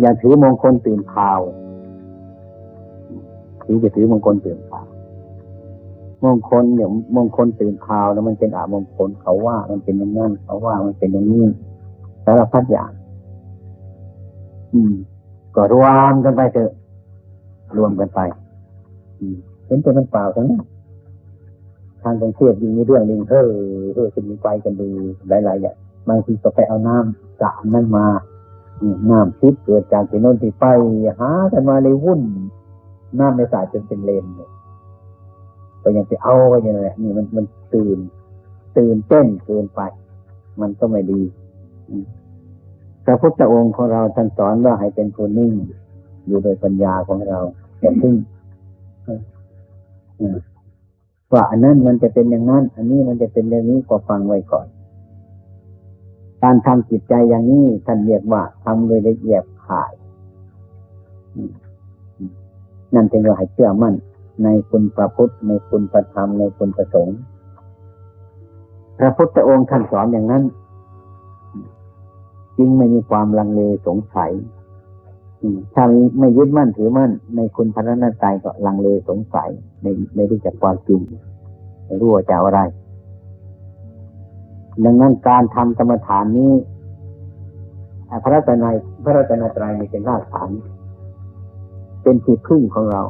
อย่าถือมงคลตื่นข่าวถือจะถือมงคลตื่นข่าวมงคลเนี่ยมงคลตื่นข่าวแล้วมันเป็นอามงคลเขาว่ามันเป็นอย่างนั้นเขาว่ามันเป็นอย่างนี้สารพัดอย่าง อืม ก็รวมกันไปเถอะรวมกันไป อืมเห็นแต่มันเปล่าทั้งนั้นทางกรุงเทพยิ่งมีเรื่องหนึ่งเฮ้อเฮ้อจะมีไปกันดูหลายๆอย่างบางทีก็ไปเอาน้ำสระนั่นมา น้ำพิษเกิดจากที่โน่นที่ไปหากันมาเลยวุ่นน้ำในสระจนเป็นเลนเลยก็ยังไปเอากันอย่างนี้นี่มันมันตื่น ตื่นเต้นเกินไป มันก็ไม่ดีพระพุทธองค์ของเราท่านสอนว่าให้เป็นคนนิ่ง อยู่โดยปัญญาของเราอย่าพึ่งเออเออว่าอันนั้นมันจะเป็นอย่างนั้น อันนี้มันจะเป็นอย่างนี้ก็ฟังไว้ก่อน การทำจิตใจอย่างนี้ท่านเรียกว่าทำโดยละเอียดข่าย นั่นเป็นว่าให้เชื่อมั่น ในคุณพระพุทธ ในคุณพระธรรม ในคุณพระสงฆ์พระพุทธองค์ท่านสอนอย่างนั้น จึงไม่มีความลังเลสงสัยถ้าไม่ยึดมั่นถือมั่น ในคุณพระนัตใจก็ลังเลสงสัยในไม่รู้จักความจริงไม่รู้ว่าจะอะไร ดังนั้นการทำกรรมฐานนี้พระรัตนายพระรัตนตรัยเป็นรากฐาน เป็นที่พึ่งของเรา